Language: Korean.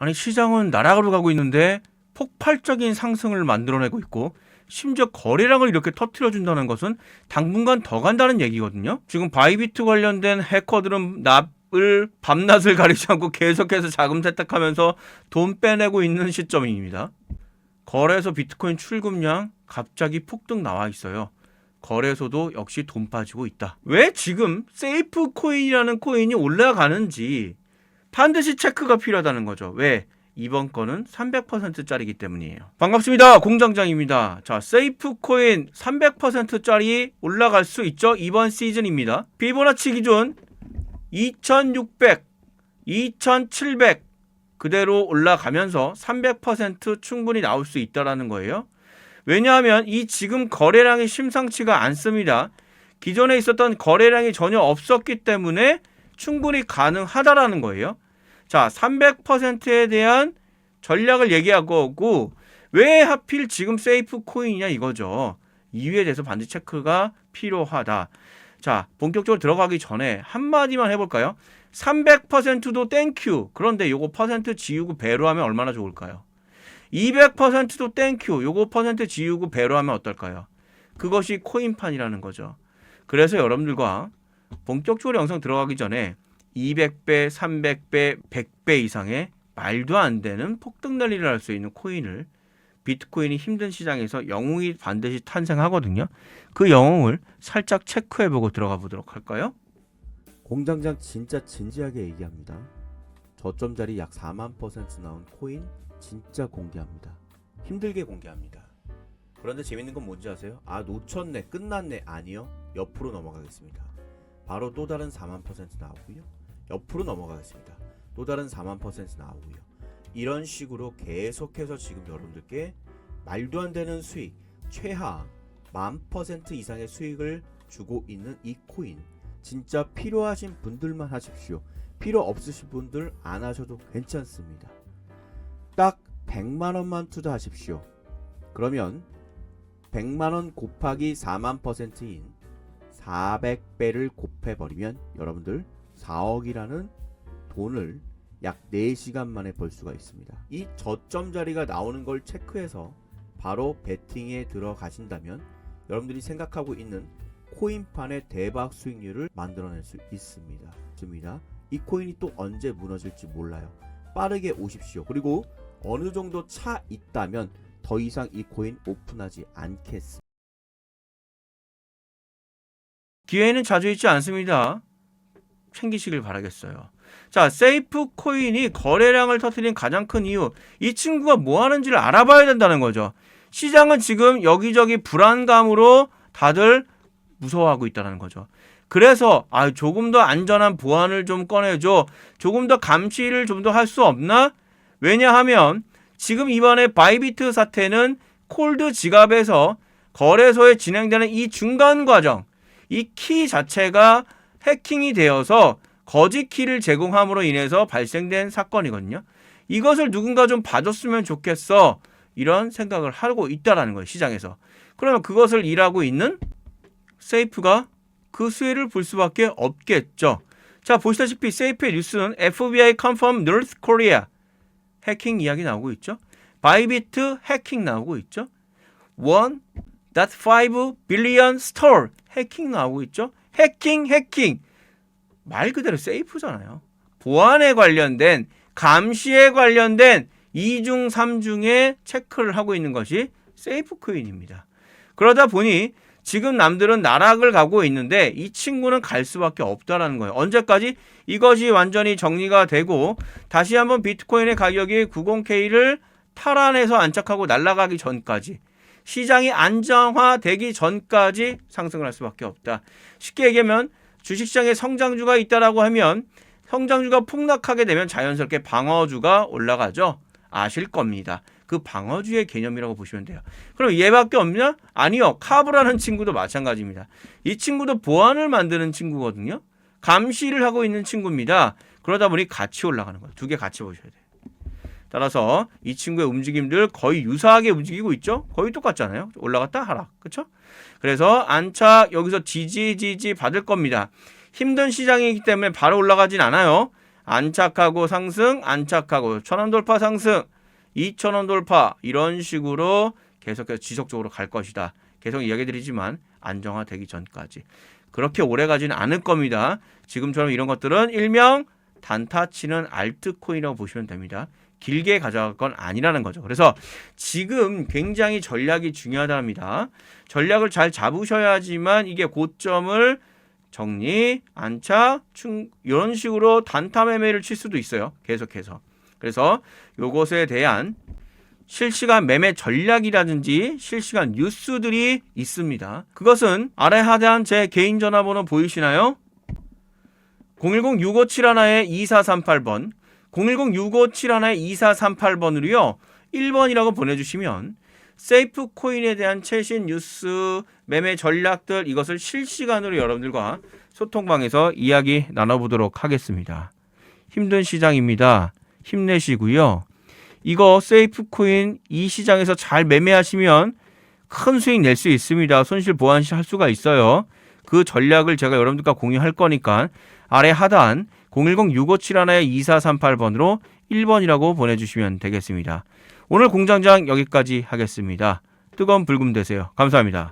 아니 시장은 나락으로 가고 있는데 폭발적인 상승을 만들어내고 있고 심지어 거래량을 이렇게 터트려 준다는 것은 당분간 더 간다는 얘기거든요. 지금 바이비트 관련된 해커들은 납을 밤낮을 가리지 않고 계속해서 자금 세탁하면서 돈 빼내고 있는 시점입니다. 거래소 비트코인 출금량 갑자기 폭등 나와 있어요. 거래소도 역시 돈 빠지고 있다. 왜 지금 세이프 코인이라는 코인이 올라가는지 반드시 체크가 필요하다는 거죠. 왜? 이번 건은 300%짜리이기 때문이에요. 반갑습니다. 공장장입니다. 자, 세이프 코인 300%짜리 올라갈 수 있죠? 이번 시즌입니다. 피보나치 기준 2600, 2700 그대로 올라가면서 300% 충분히 나올 수 있다라는 거예요. 왜냐하면 이 지금 거래량이 심상치가 않습니다. 기존에 있었던 거래량이 전혀 없었기 때문에 충분히 가능하다라는 거예요. 자, 300%에 대한 전략을 얘기하고 왜 하필 지금 세이프 코인이냐 이거죠. 이유에 대해서 반드시 체크가 필요하다. 자, 본격적으로 들어가기 전에 한마디만 해볼까요? 300%도 땡큐. 그런데 요거 퍼센트 지우고 배로 하면 얼마나 좋을까요? 200%도 땡큐. 요거 퍼센트 지우고 배로 하면 어떨까요? 그것이 코인판이라는 거죠. 그래서 여러분들과 본격적으로 영상 들어가기 전에 200배, 300배, 100배 이상의 말도 안 되는 폭등 난리를 할 수 있는 코인을 비트코인이 힘든 시장에서 영웅이 반드시 탄생하거든요. 그 영웅을 살짝 체크해보고 들어가 보도록 할까요? 공장장 진짜 진지하게 얘기합니다. 저점짜리 약 4만 퍼센트 나온 코인 진짜 공개합니다. 힘들게 공개합니다. 그런데 재밌는 건 뭔지 아세요? 아 놓쳤네 끝났네 아니요 옆으로 넘어가겠습니다. 바로 또 다른 4만 퍼센트 나오고요. 옆으로 넘어가겠습니다. 또 다른 4만 퍼센트 나오고요. 이런 식으로 계속해서 지금 여러분들께 말도 안 되는 수익 최하 만 퍼센트 이상의 수익을 주고 있는 이 코인 진짜 필요하신 분들만 하십시오. 필요 없으신 분들 안 하셔도 괜찮습니다. 딱 100만 원만 투자하십시오. 그러면 100만 원 곱하기 4만 퍼센트인 400배를 곱해 버리면 여러분들 4억이라는 돈을 약 4시간 만에 벌 수가 있습니다. 이 저점 자리가 나오는 걸 체크해서 바로 베팅에 들어가신다면 여러분들이 생각하고 있는 코인판의 대박 수익률을 만들어낼 수 있습니다. 습니다. 이 코인이 또 언제 무너질지 몰라요. 빠르게 오십시오. 그리고 어느 정도 차 있다면 더 이상 이 코인 오픈하지 않겠습니다. 기회는 자주 있지 않습니다. 챙기시길 바라겠어요. 자, 세이프 코인이 거래량을 터뜨린 가장 큰 이유, 이 친구가 뭐 하는지를 알아봐야 된다는 거죠. 시장은 지금 여기저기 불안감으로 다들 무서워하고 있다는 거죠. 그래서 아 조금 더 안전한 보안을 좀 꺼내줘. 조금 더 감시를 좀 더 할 수 없나? 왜냐하면 지금 이번에 바이비트 사태는 콜드 지갑에서 거래소에 진행되는 이 중간 과정, 이 키 자체가 해킹이 되어서 거짓 키를 제공함으로 인해서 발생된 사건이거든요. 이것을 누군가 좀 봐줬으면 좋겠어. 이런 생각을 하고 있다라는 거예요, 시장에서. 그러면 그것을 일하고 있는 세이프가 그 수혜를 볼 수밖에 없겠죠. 자, 보시다시피 세이프의 뉴스는 FBI confirm North Korea 해킹 이야기 나오고 있죠. 바이비트 해킹 나오고 있죠. 1.5 billion store 해킹 나오고 있죠. 해킹 해킹 말 그대로 세이프잖아요. 보안에 관련된 감시에 관련된 2중 3중에 체크를 하고 있는 것이 세이프 코인입니다. 그러다 보니 지금 남들은 나락을 가고 있는데 이 친구는 갈 수밖에 없다라는 거예요. 언제까지 이것이 완전히 정리가 되고 다시 한번 비트코인의 가격이 90K를 탈환해서 안착하고 날아가기 전까지 시장이 안정화되기 전까지 상승을 할 수밖에 없다. 쉽게 얘기하면 주식시장에 성장주가 있다라고 하면 성장주가 폭락하게 되면 자연스럽게 방어주가 올라가죠. 아실 겁니다. 그 방어주의 개념이라고 보시면 돼요. 그럼 얘밖에 없냐? 아니요. 카브라는 친구도 마찬가지입니다. 이 친구도 보안을 만드는 친구거든요. 감시를 하고 있는 친구입니다. 그러다 보니 같이 올라가는 거예요. 두 개 같이 보셔야 돼요. 따라서 이 친구의 움직임들 거의 유사하게 움직이고 있죠? 거의 똑같잖아요. 올라갔다 하락. 그렇죠? 그래서 안착 여기서 지지 지지 받을 겁니다. 힘든 시장이기 때문에 바로 올라가진 않아요. 안착하고 상승, 안착하고 천원 돌파 상승, 2천원 돌파 이런 식으로 계속해서 지속적으로 갈 것이다. 계속 이야기 드리지만 안정화되기 전까지 그렇게 오래 가지는 않을 겁니다. 지금처럼 이런 것들은 일명 단타 치는 알트코인이라고 보시면 됩니다. 길게 가져갈 건 아니라는 거죠. 그래서 지금 굉장히 전략이 중요하답니다. 전략을 잘 잡으셔야지만 이게 고점을 정리, 안착, 충 이런 식으로 단타 매매를 칠 수도 있어요. 계속해서. 그래서 요것에 대한 실시간 매매 전략이라든지 실시간 뉴스들이 있습니다. 그것은 아래 하단한 제 개인 전화번호 보이시나요? 010-6571-2438번, 010-6571-2438번으로요. 1번이라고 보내주시면 세이프 코인에 대한 최신 뉴스, 매매 전략들 이것을 실시간으로 여러분들과 소통방에서 이야기 나눠보도록 하겠습니다. 힘든 시장입니다. 힘내시고요. 이거 세이프 코인 이 시장에서 잘 매매하시면 큰 수익 낼 수 있습니다. 손실 보완 할 수가 있어요. 그 전략을 제가 여러분들과 공유할 거니까 아래 하단 010-6571-2438번으로 1번이라고 보내주시면 되겠습니다. 오늘 공장장 여기까지 하겠습니다. 뜨거운 불금 되세요. 감사합니다.